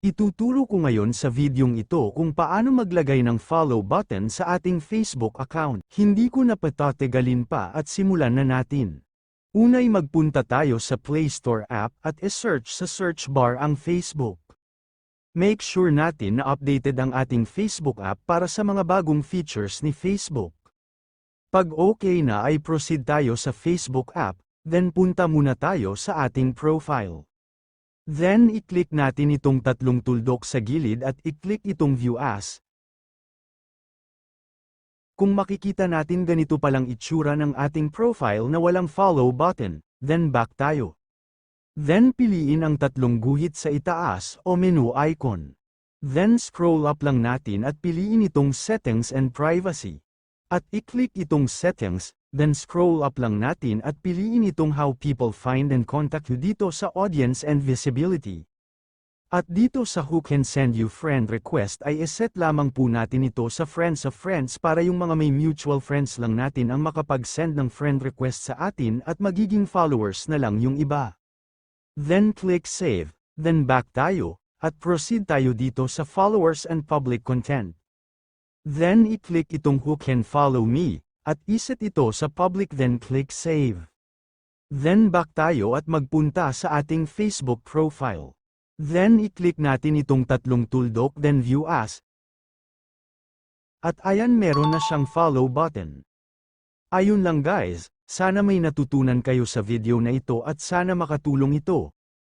Ituturo ko ngayon sa videong ito kung paano maglagay ng follow button sa ating Facebook account. Hindi ko na patatagalin pa at simulan na natin. Unay magpunta tayo sa Play Store app at e-search sa search bar ang Facebook. Make sure natin na updated ang ating Facebook app para sa mga bagong features ni Facebook. Pag okay na ay proceed tayo sa Facebook app, then punta muna tayo sa ating profile. Then i-click natin itong tatlong tuldok sa gilid at i-click itong View As. Kung makikita natin ganito palang itsura ng ating profile na walang follow button, then back tayo. Then piliin ang tatlong guhit sa itaas o menu icon. Then scroll up lang natin at piliin itong Settings and Privacy. At i-click itong Settings, then scroll up lang natin at piliin itong How People Find and Contact You dito sa Audience and Visibility. At dito sa Who Can Send You Friend Request ay iset lamang po natin ito sa Friends of Friends para yung mga may mutual friends lang natin ang makapag-send ng friend request sa atin at magiging followers na lang yung iba. Then click Save, then back tayo, at proceed tayo dito sa Followers and Public Content. Then i-click itong Who Can Follow Me, at iset ito sa Public then click Save. Then back tayo at magpunta sa ating Facebook profile. Then i-click natin itong tatlong tuldok then View As. At ayan meron na siyang follow button. Ayun lang guys, sana may natutunan kayo sa video na ito at sana makatulong ito.